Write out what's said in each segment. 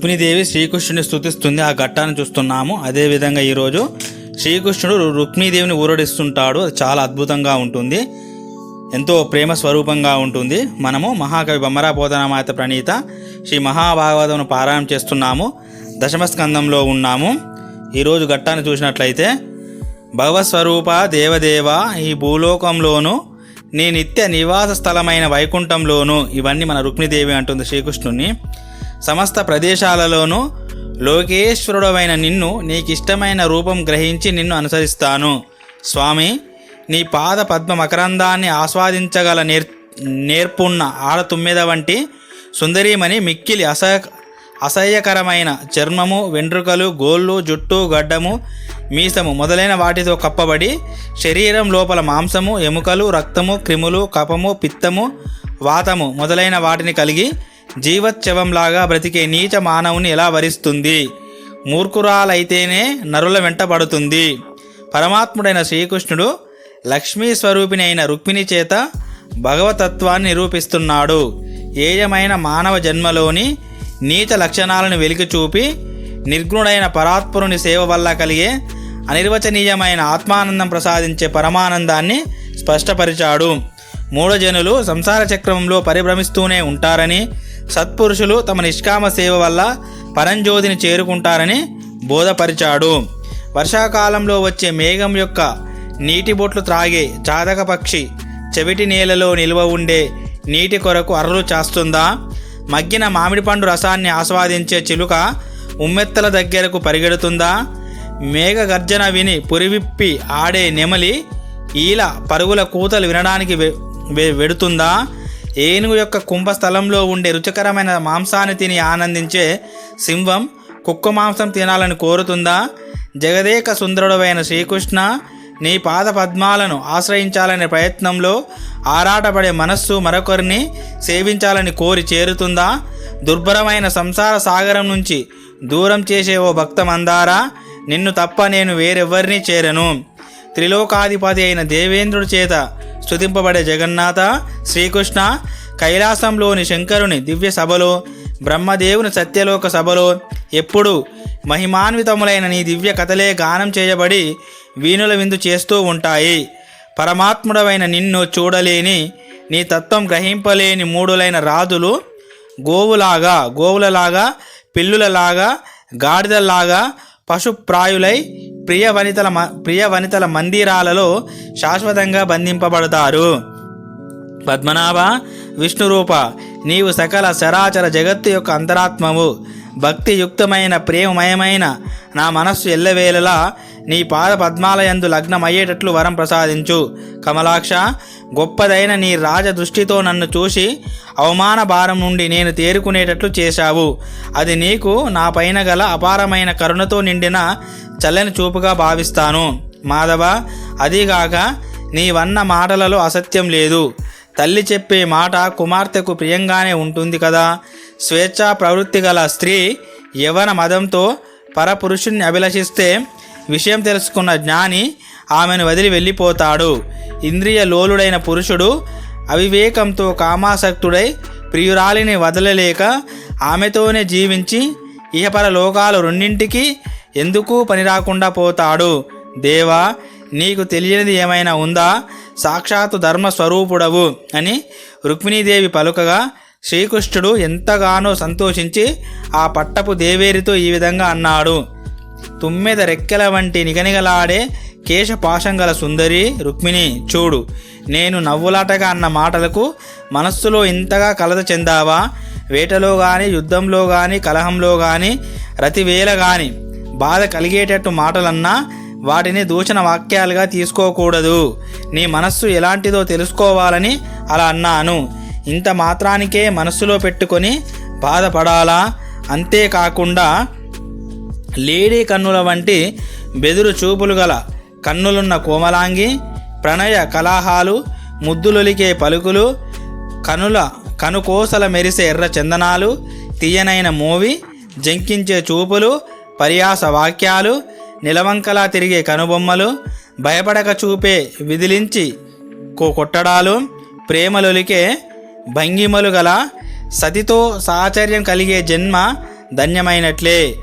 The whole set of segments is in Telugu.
రుక్మిణీదేవి శ్రీకృష్ణుని స్థుతిస్తుంది ఆ ఘట్టాన్ని చూస్తున్నాము. అదేవిధంగా ఈరోజు శ్రీకృష్ణుడు రుక్మిణీదేవిని ఊరడిస్తుంటాడు. అది చాలా అద్భుతంగా ఉంటుంది. ఎంతో ప్రేమ స్వరూపంగా ఉంటుంది. మనము మహాకవి బొమ్మరా పోతనమాత ప్రణీత శ్రీ మహాభాగవతమును పారాయణం చేస్తున్నాము. దశమస్కందంలో ఉన్నాము. ఈరోజు ఘట్టాన్ని చూసినట్లయితే భగవస్వరూప దేవదేవ ఈ భూలోకంలోను నీ నిత్య నివాస స్థలమైన వైకుంఠంలోను ఇవన్నీ మన రుక్మిణీదేవి అంటుంది శ్రీకృష్ణుని. సమస్త ప్రదేశాలలోనూ లోకేశ్వరుడమైన నిన్ను నీకిష్టమైన రూపం గ్రహించి నిన్ను అనుసరిస్తాను. స్వామి నీ పాద పద్మ మకరందాన్ని ఆస్వాదించగల నేర్ నేర్పున్న ఆడతుమ్మెద వంటి సుందరీమణి మిక్కిలి అస అసహ్యకరమైన చర్మము వెంట్రుకలు గోళ్ళు జుట్టు గడ్డము మీసము మొదలైన వాటితో కప్పబడి శరీరం లోపల మాంసము ఎముకలు రక్తము క్రిములు కపము పిత్తము వాతము మొదలైన వాటిని కలిగి జీవచ్ఛవంలాగా బ్రతికే నీచ మానవుని ఎలా వరిస్తుంది? మూర్ఖురాలైతేనే నరుల వెంటబడుతుంది పరమాత్ముడైన శ్రీకృష్ణుడు లక్ష్మీ స్వరూపిణి అయిన రుక్మిణి చేత భగవతత్వాన్ని నిరూపిస్తున్నాడు. ఏయమైన మానవ జన్మలోని నీచ లక్షణాలను వెలికి చూపి నిర్గుణుడైన పరాత్పురుని సేవ వల్ల కలిగే అనిర్వచనీయమైన ఆత్మానందం ప్రసాదించే పరమానందాన్ని స్పష్టపరిచాడు. మూఢజనులు సంసార చక్రంలో పరిభ్రమిస్తూనే ఉంటారని సత్పురుషులు తమ నిష్కామ సేవ వల్ల పరంజ్యోతిని చేరుకుంటారని బోధపరిచాడు. వర్షాకాలంలో వచ్చే మేఘం యొక్క నీటి బొట్లు త్రాగే జాతక పక్షి చెవిటి నేలలో నిల్వ ఉండే నీటి కొరకు అర్రలు చేస్తుందా? మగ్గిన మామిడి పండు రసాన్ని ఆస్వాదించే చిలుక ఉమ్మెత్తల దగ్గరకు పరిగెడుతుందా? మేఘ గర్జన విని పురివిప్పి ఆడే నెమలి ఈల పరుగుల కూతలు వినడానికి వె- వెడుతుందా? ఏనుగు యొక్క కుంభస్థలంలో ఉండే రుచికరమైన మాంసాన్ని తిని ఆనందించే సింహం కుక్క మాంసం తినాలని కోరుతుందా? జగదేక సుందరుడమైన శ్రీకృష్ణ నీ పాద పద్మాలను ఆశ్రయించాలనే ప్రయత్నంలో ఆరాటపడే మనస్సు మరొకరిని సేవించాలని కోరి చేరుతుందా? దుర్భరమైన సంసార సాగరం నుంచి దూరం చేసే ఓ భక్త మందారా నిన్ను తప్ప నేను వేరెవ్వరినీ చేరను. త్రిలోకాధిపతి అయిన దేవేంద్రుడి చేత స్తుతింపబడే జగన్నాథ శ్రీకృష్ణ కైలాసంలోని శంకరుని దివ్య సభలో బ్రహ్మదేవుని సత్యలోక సభలో ఎప్పుడు మహిమాన్వితములైన నీ దివ్య కథలే గానం చేయబడి వీణుల విందు చేస్తూ ఉంటాయి. పరమాత్ముడవైన నిన్ను చూడలేని నీ తత్వం గ్రహింపలేని మూడులైన రాజులు గోవులాగా గోవులలాగా పిల్లులలాగా గాడిదల్లాగా పశుప్రాయులై ప్రియ వనితల మ- ప్రియ వనితల మందిరాలలో శాశ్వతంగా బంధింపబడతారు. పద్మనాభ విష్ణురూప నీవు సకల చరాచర జగత్తు యొక్క అంతరాత్మవు. భక్తియుక్తమైన ప్రేమమయమైన నా మనస్సు ఎల్లవేళలా నీ పాద పద్మాలయందు లగ్నమయ్యేటట్లు వరం ప్రసాదించు. కమలాక్ష గొప్పదైన నీ రాజ దృష్టితో నన్ను చూసి అవమాన భారం నుండి నేను తేరుకునేటట్లు చేశావు. అది నీకు నా పైన గల అపారమైన కరుణతో నిండిన చల్లని చూపుగా భావిస్తాను. మాధవ అదీగాక నీవన్న మాటలలో అసత్యం లేదు. తల్లి చెప్పే మాట కుమార్తెకు ప్రియంగానే ఉంటుంది కదా. స్వేచ్ఛా ప్రవృత్తి గల స్త్రీ యవన మదంతో పరపురుషుణ్ణి అభిలషిస్తే విషయం తెలుసుకున్న జ్ఞాని ఆమెను వదిలి వెళ్ళిపోతాడు. ఇంద్రియ లోలుడైన పురుషుడు అవివేకంతో కామాసక్తుడై ప్రియురాలిని వదలలేక ఆమెతోనే జీవించి ఇహపర లోకాలు రెండింటికి ఎందుకు పని రాకుండా పోతాడు. దేవా నీకు తెలియనిది ఏమైనా ఉందా? సాక్షాత్తు ధర్మస్వరూపుడవు అని రుక్మిణీదేవి పలుకగా శ్రీకృష్ణుడు ఎంతగానో సంతోషించి ఆ పట్టపు దేవేరితో ఈ విధంగా అన్నాడు. తుమ్మెద రెక్కల వంటి నిగనిగలాడే కేశపాశం గల సుందరి రుక్మిణి చూడు నేను నవ్వులాటగా అన్న మాటలకు మనస్సులో ఇంతగా కలత చెందావా? వేటలో కానీ యుద్ధంలో కానీ కలహంలో కానీ రతివేల గాని బాధ కలిగేటట్టు మాటలన్నా వాటిని దూషణ వాక్యాలుగా తీసుకోకూడదు. నీ మనస్సు ఎలాంటిదో తెలుసుకోవాలని అలా అన్నాను. ఇంత మాత్రానికే మనస్సులో పెట్టుకొని బాధపడాలా? అంతేకాకుండా లేడీ కన్నుల వంటి బెదురు చూపులు గల కన్నులున్న కోమలాంగి ప్రణయ కలాహాలు ముద్దులొలికే పలుకులు కనుల కనుకోసల మెరిసే ఎర్ర చందనాలు తీయనైన మూవి జంకించే చూపులు పరియాస వాక్యాలు నిలవంకలా తిరిగే కనుబొమ్మలు భయపడక చూపే విదిలించి కొట్టడాలు ప్రేమలొలికే భంగిమలు గల సతితో సాచర్యం కలిగే జన్మ ధన్యమైనట్లే.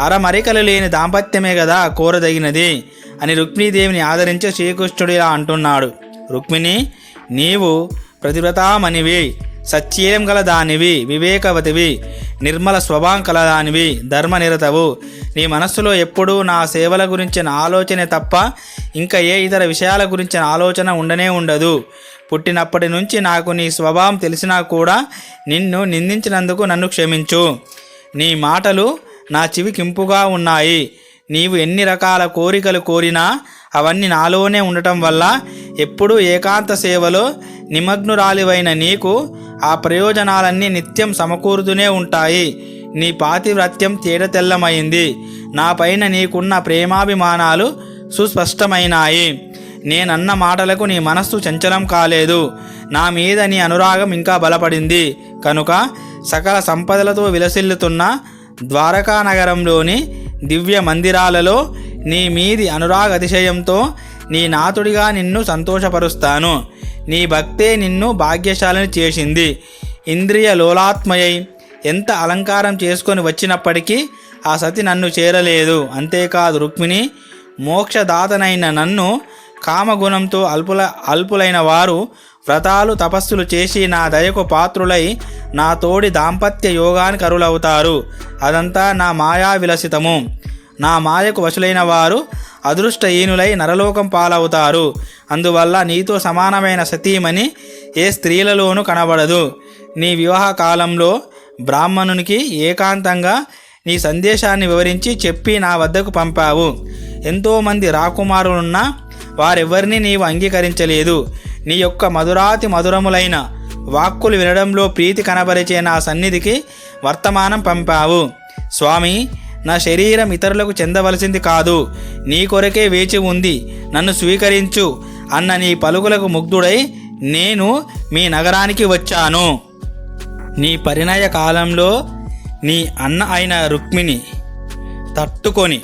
అరమరికలు లేని దాంపత్యమే కదా కోరదగినది అని రుక్మిణీదేవిని ఆదరించి శ్రీకృష్ణుడు ఇలా అంటున్నాడు. రుక్మిణి నీవు ప్రతివ్రతామణివి. సత్యేం గల దానివి వివేకవతివి నిర్మల స్వభావం కలదానివి ధర్మనిరతవు నీ మనస్సులో ఎప్పుడూ నా సేవల గురించిన ఆలోచనే తప్ప ఇంకా ఏ ఇతర విషయాల గురించిన ఆలోచన ఉండనే ఉండదు. పుట్టినప్పటి నుంచి నాకు నీ స్వభావం తెలిసినా కూడా నిన్ను నిందించినందుకు నన్ను క్షమించు. నీ మాటలు నా చెవికింపుగా ఉన్నాయి. నీవు ఎన్ని రకాల కోరికలు కోరినా అవన్నీ నాలోనే ఉండటం వల్ల ఎప్పుడూ ఏకాంత సేవలో నిమగ్నురాలివైన నీకు ఆ ప్రయోజనాలన్నీ నిత్యం సమకూరుతూనే ఉంటాయి. నీ పాతివ్రత్యం తేడతెల్లమైంది నా పైన నీకున్న ప్రేమాభిమానాలు సుస్పష్టమైనాయి. నేనన్న మాటలకు నీ మనస్సు చంచలం కాలేదు. నా మీద నీ అనురాగం ఇంకా బలపడింది. కనుక సకల సంపదలతో విలసిల్లుతున్న ద్వారకా నగరంలోని దివ్య మందిరాలలో నీ మీది అనురాగ అతిశయంతో నీ నాతుడిగా నిన్ను సంతోషపరుస్తాను. నీ భక్తే నిన్ను భాగ్యశాలిని చేసింది. ఇంద్రియ లోలాత్మయై ఎంత అలంకారం చేసుకొని వచ్చినప్పటికీ ఆ సతి నన్ను చేరలేదు. అంతేకాదు రుక్మిణి మోక్షదాతనైన నన్ను కామగుణంతో అల్పుల అల్పులైన వారు వ్రతాలు తపస్సులు చేసి నా దయకు పాత్రులై నా తోడి దాంపత్య యోగానికి అరులవుతారు. అదంతా నా మాయా విలసితము నా మాయకు వశులైన వారు అదృష్టహీనులై నరలోకం పాలవుతారు. అందువల్ల నీతో సమానమైన సతీమణి ఏ స్త్రీలలోనూ కనబడదు. నీ వివాహ కాలంలో బ్రాహ్మణునికి ఏకాంతంగా నీ సందేశాన్ని వివరించి చెప్పి నా వద్దకు పంపావు. ఎంతోమంది రాకుమారులున్నా వారెవ్వరినీ నీవు అంగీకరించలేదు. నీ యొక్క మధురాతి మధురములైన వాక్కులు వినడంలో ప్రీతి కనబరిచే నా సన్నిధికి వర్తమానం పంపావు. స్వామి నా శరీరం ఇతరులకు చెందవలసింది కాదు. నీ కొరకే వేచి ఉంది. నన్ను స్వీకరించు. అన్న నీ పలుకులకు ముగ్ధుడై నేను మీ నగరానికి వచ్చాను. నీ పరిణయ కాలంలో నీ అన్న అయిన రుక్మిణి తట్టుకొని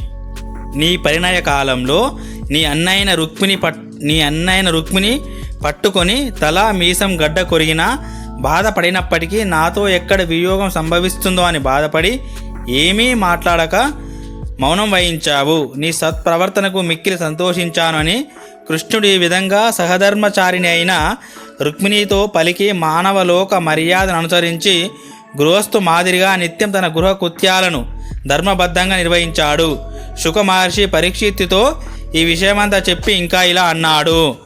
నీ పరిణయ కాలంలో నీ అన్నైన రుక్మిణి పట్ నీ అన్నైన రుక్మిణి పట్టుకొని తల మీసం గడ్డ కొరిగినా బాధపడినప్పటికీ నాతో ఎక్కడ వియోగం సంభవిస్తుందో అని బాధపడి ఏమీ మాట్లాడక మౌనం వహించావు. నీ సత్ప్రవర్తనకు మిక్కిలి సంతోషించాను అని కృష్ణుడు ఈ విధంగా సహధర్మచారిణి అయిన రుక్మిణితో పలికి మానవలోక మర్యాదను అనుసరించి గృహస్థు మాదిరిగా నిత్యం తన గృహ కృత్యాలను ధర్మబద్ధంగా నిర్వహించాడు. శుక మహర్షి పరీక్షిత్తుతో ఈ విషయమంతా చెప్పి ఇంకా ఇలా అన్నాడు.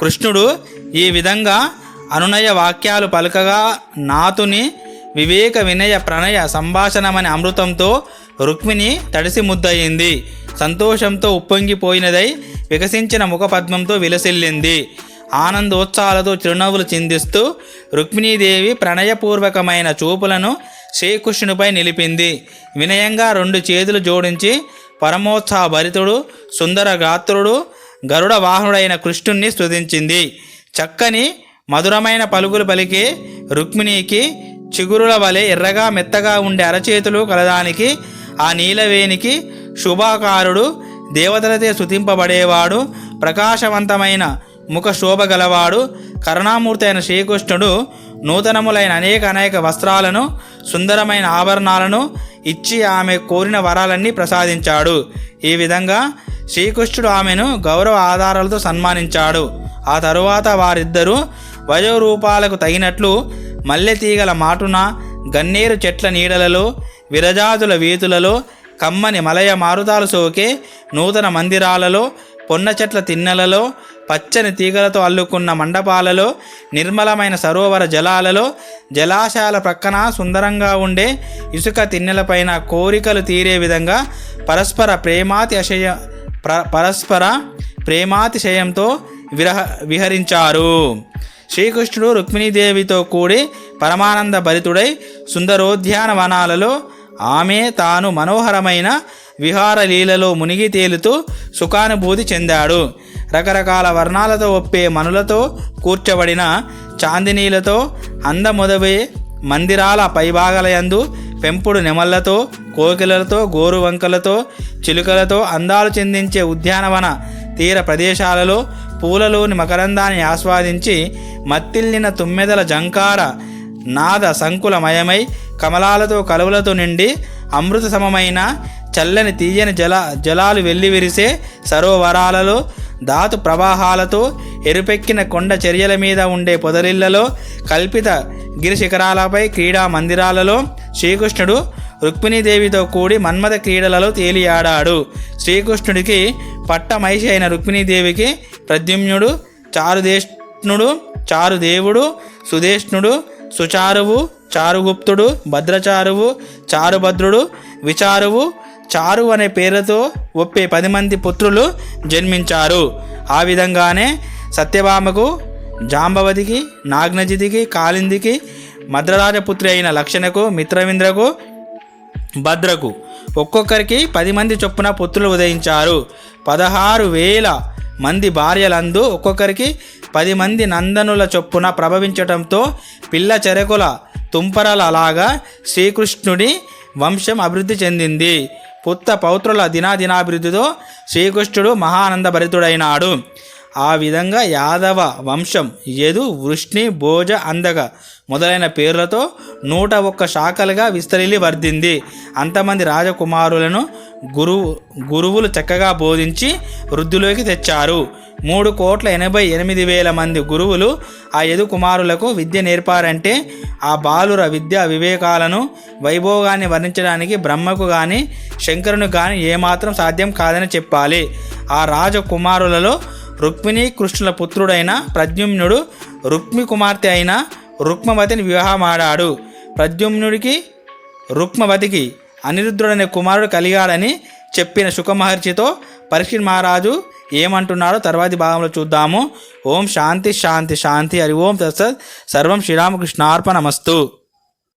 కృష్ణుడు ఈ విధంగా అనునయ వాక్యాలు పలకగా నాతుని వివేక వినయ ప్రణయ సంభాషణమని అమృతంతో రుక్మిణి తడిసి ముద్దయింది. సంతోషంతో ఉప్పొంగిపోయినదై వికసించిన ముఖపద్మంతో విలసిల్లింది. ఆనందోత్సాహాలతో చిరునవ్వులు చిందిస్తూ రుక్మిణీదేవి ప్రణయపూర్వకమైన చూపులను శ్రీకృష్ణునిపై నిలిపింది. వినయంగా రెండు చేతులు జోడించి పరమోత్సాహ భరితుడు సుందర గాత్రుడు గరుడ వాహనుడైన కృష్ణుణ్ణి స్తుతించింది. చక్కని మధురమైన పలుకులు పలికి రుక్మిణికి చిగురుల వలె ఎర్రగా మెత్తగా ఉండే అరచేతులు కలదానికి ఆ నీలవేనికి శుభాకారుడు దేవతలతే స్తుతింపబడేవాడు ప్రకాశవంతమైన ముఖ శోభ గలవాడు కరుణామూర్తి అయిన శ్రీకృష్ణుడు నూతనములైన అనేక అనేక వస్త్రాలను సుందరమైన ఆభరణాలను ఇచ్చి ఆమె కోరిన వరాలన్నీ ప్రసాదించాడు. ఈ విధంగా శ్రీకృష్ణుడు ఆమెను గౌరవ ఆధారాలతో సన్మానించాడు. ఆ తరువాత వారిద్దరూ వయోరూపాలకు తగినట్లు మల్లె తీగల మాటున గన్నేరు చెట్ల నీడలలో విరజాదుల వీధులలో కమ్మని మలయ మారుతాలు సోకే నూతన మందిరాలలో పొన్న చెట్ల తిన్నెలలో పచ్చని తీగలతో అల్లుకున్న మండపాలలో నిర్మలమైన సరోవర జలాలలో జలాశయాల ప్రక్కన సుందరంగా ఉండే ఇసుక తిన్నెలపైన కోరికలు తీరే విధంగా పరస్పర ప్రేమాతి అశయ పరస్పర ప్రేమాతిశయంతో విరహ విహరించారు. శ్రీకృష్ణుడు రుక్మిణీదేవితో కూడి పరమానంద భరితుడై సుందరోద్యానవనాలలో ఆమె తాను మనోహరమైన విహార లీలలో మునిగి తేలుతూ సుఖానుభూతి చెందాడు. రకరకాల వర్ణాలతో ఒప్పే మనులతో కూర్చబడిన చాందినీలతో అందముదవే మందిరాల పైభాగాలయందు పెంపుడు నెమళ్ళతో కోకిలలతో గోరువంకలతో చిలుకలతో అందాలు చెందించే ఉద్యానవన తీర ప్రదేశాలలో పూలలోని మకరందాన్ని ఆస్వాదించి మత్తిల్లిన తుమ్మెదల జంకార నాద సంకులమయమై కమలాలతో కలువలతో నిండి అమృత సమమైన చల్లని తీయని జల జలాలు వెల్లివిరిసే సరోవరాలలో ధాతు ప్రవాహాలతో ఎరుపెక్కిన కొండ చర్యల మీద ఉండే పొదరిళ్ళలో కల్పిత గిరి శిఖరాలపై క్రీడా మందిరాలలో శ్రీకృష్ణుడు రుక్మిణీదేవితో కూడి మన్మథ క్రీడలలో తేలియాడాడు. శ్రీకృష్ణుడికి పట్టమైషి అయిన రుక్మిణీదేవికి ప్రద్యుమ్నుడు చారుదేష్ణుడు చారుదేవుడు సుదేష్ణుడు సుచారువు చారుగుప్తుడు భద్రచారువు చారుభద్రుడు విచారువు చారు అనే పేరుతో ఒప్పే పది మంది పుత్రులు జన్మించారు. ఆ విధంగానే సత్యభామకు జాంబవతికి నాగ్నజితికి కాలిందికి మద్రరాజపుత్రి అయిన లక్షణకు మిత్రవింద్రకు భద్రకు ఒక్కొక్కరికి పది మంది చొప్పున పుత్రులు ఉదయించారు. పదహారు వేల మంది భార్యలందు ఒక్కొక్కరికి పది మంది నందనుల చొప్పున ప్రభవించటంతో పిల్ల చెరకుల తుంపరలలాగా శ్రీకృష్ణుడి వంశం అభివృద్ధి చెందింది. పుత్త పౌత్రుల దినాదినాభివృద్ధితో శ్రీకృష్ణుడు మహానందభరితుడైనాడు ఆ విధంగా యాదవ వంశం యదు వృష్ణి భోజ అందగ మొదలైన పేర్లతో నూట ఒక్క శాఖలుగా విస్తరిల్లి వర్ధింది. అంతమంది రాజకుమారులను గురువు గురువులు చక్కగా బోధించి వృద్ధిలోకి తెచ్చారు. మూడు కోట్ల ఎనభై ఎనిమిది వేల మంది గురువులు ఆ యదు కుమారులకు విద్య నేర్పారంటే ఆ బాలుర విద్యా వివేకాలను వైభోగాన్ని వర్ణించడానికి బ్రహ్మకు కానీ శంకరును కానీ ఏమాత్రం సాధ్యం కాదని చెప్పాలి. ఆ రాజకుమారులలో రుక్మిణీ కృష్ణుల పుత్రుడైన ప్రద్యుమ్నుడు రుక్మి కుమార్తె అయిన రుక్మవతిని వివాహమాడాడు. ప్రద్యుమ్నుడికి రుక్మవతికి అనిరుద్ధుడనే కుమారుడు కలిగాడని చెప్పిన సుఖమహర్షితో పరీక్షిత్ మహారాజు ఏమంటున్నాడో తర్వాతి భాగంలో చూద్దాము. ఓం శాంతి శాంతి శాంతి. హరి ఓం తత్సత్. సర్వం శ్రీరామకృష్ణార్పణమస్తు.